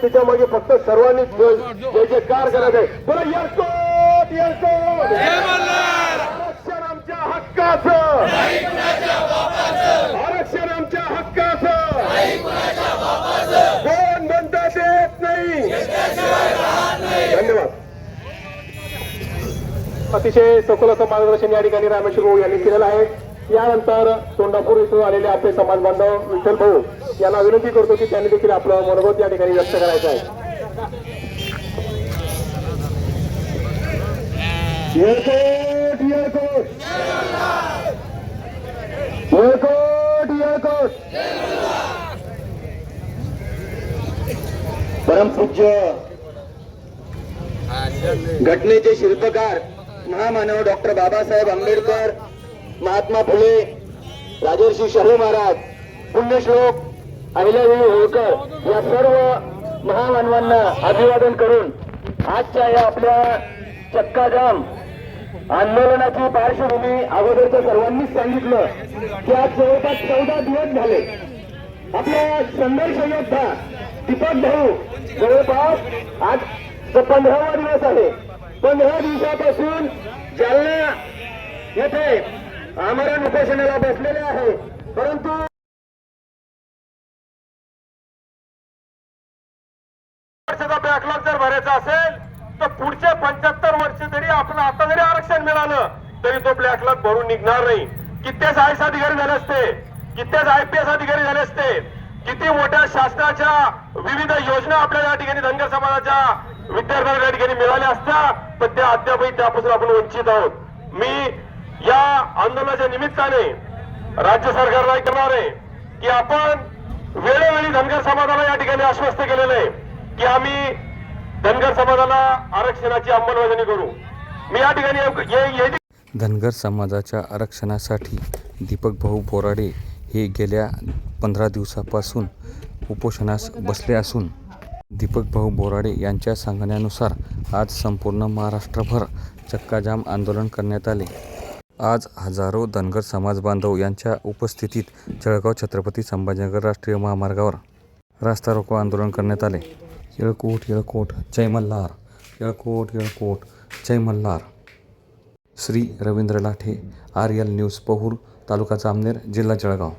त्याच्यामागे फक्त सर्वांनी जे जे कार करायचं आहे. बोला येरकोट येरकोट आरक्षण आमच्या हक्काचं. आरक्षण आमच्या हक्काचं. कोण म्हणतात येत नाही. धन्यवाद. अतिशय सखोल असं मार्गदर्शन या ठिकाणी रामेश्वर भाऊ यांनी केलेलं आहे. यानंतर तोंडापूर इथून आलेले आपले समाज बांधव विठ्ठल भाऊ यांना विनंती करतो की त्यांनी देखील आपलं मनोगत या ठिकाणी व्यक्त करायचं आहे. परमपूज्य घटनेचे शिल्पकार महामानव डॉक्टर बाबासाहेब आंबेडकर महात्मा फुले राजर्षी शाहू महाराज पुण्यश्लोक अहिल्यादेवी होळकर या सर्व महामानवांना अभिवादन करून आजच्या या आपल्या चक्काजाम आंदोलनाची पार्श्वभूमी अगोदरच्या सर्वांनीच सांगितलं की आज जवळपास चौदा दिवस झाले. आपला संघर्ष योद्धा दीपक भाऊ जवळपास आज पंधरावा दिवस आहे पंधरा दिवसापासून जालना येथे आमरण उपोषणाला बसलेले आहे. परंतु बॅकलॉग जर भरायचा असेल तर पुढचे पंच्याहत्तर वर्ष जरी आपण आता जरी आरक्षण मिळालं तरी तो बॅकलॉग भरून निघणार नाही. कित्येच आयस अधिकारी झाले असते कित्येच आय पी एस अधिकारी झाले असते किती मोठ्या शासनाच्या विविध योजना आपल्या या ठिकाणी धनगर समाजाच्या विद्यार्थ्यांना या ठिकाणी मिळाल्या असत्या पण त्या अद्यापही त्यापासून आपण वंचित आहोत. मी या आंदोलनाच्या निमित्ताने राज्य सरकारला करणार आहे की आपण वेळोवेळी धनगर समाजाला या ठिकाणी आश्वस्त केलेलं आहे की आम्ही धनगर समाजाला आरक्षणाची अंमलबजावणी करू. मी या ठिकाणी धनगर समाजाच्या आरक्षणासाठी दीपक भाऊ बोराडे हे गेल्या पंधरा दिवसापासून उपोषणास बसले असून दीपक भाऊ बोराडे यांच्या सांगण्यानुसार आज संपूर्ण महाराष्ट्रभर चक्काजाम आंदोलन करण्यात आले. आज हजारो धनगर समाज बांधव यांच्या उपस्थितीत जळगाव छत्रपती संभाजीनगर राष्ट्रीय महामार्गावर रास्ता रोको आंदोलन करण्यात आले. येळकोट येळकोट जय मल्हार. येळकोट येळकोट जय Malhar. Shri Ravindra Lathe R L news Pahur तालुका जामनेर जिल्हा जळगाव.